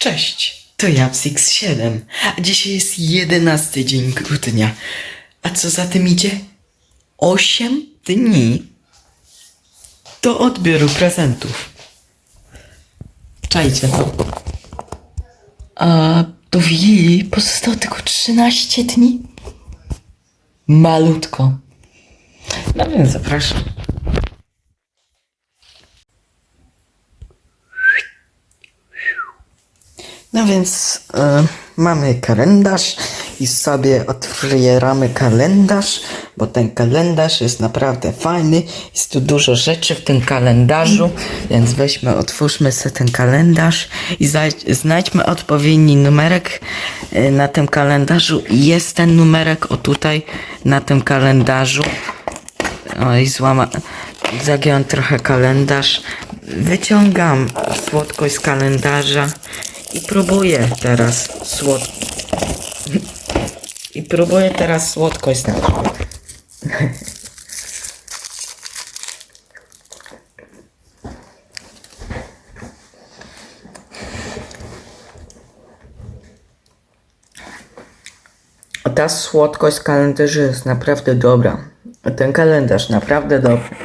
Cześć, to ja Psix7, a dzisiaj jest jedenasty dzień grudnia. A co za tym idzie? Osiem dni do odbioru prezentów. Czajcie to. A do Wigilii pozostało tylko 13 dni. Malutko. No więc zapraszam. No więc e, mamy kalendarz i sobie otwieramy kalendarz, bo ten kalendarz jest naprawdę fajny. Jest tu dużo rzeczy w tym kalendarzu, więc weźmy, otwórzmy sobie ten kalendarz i znajdźmy odpowiedni numerek e, na tym kalendarzu. Jest ten numerek o tutaj na tym kalendarzu. Oj, złama. Zagiąłem trochę kalendarz. Wyciągam słodkość z kalendarza i próbuję teraz słod... I próbuję teraz słodkość znaleźć. Ta słodkość z kalendarza jest naprawdę dobra. Ten kalendarz naprawdę dobry.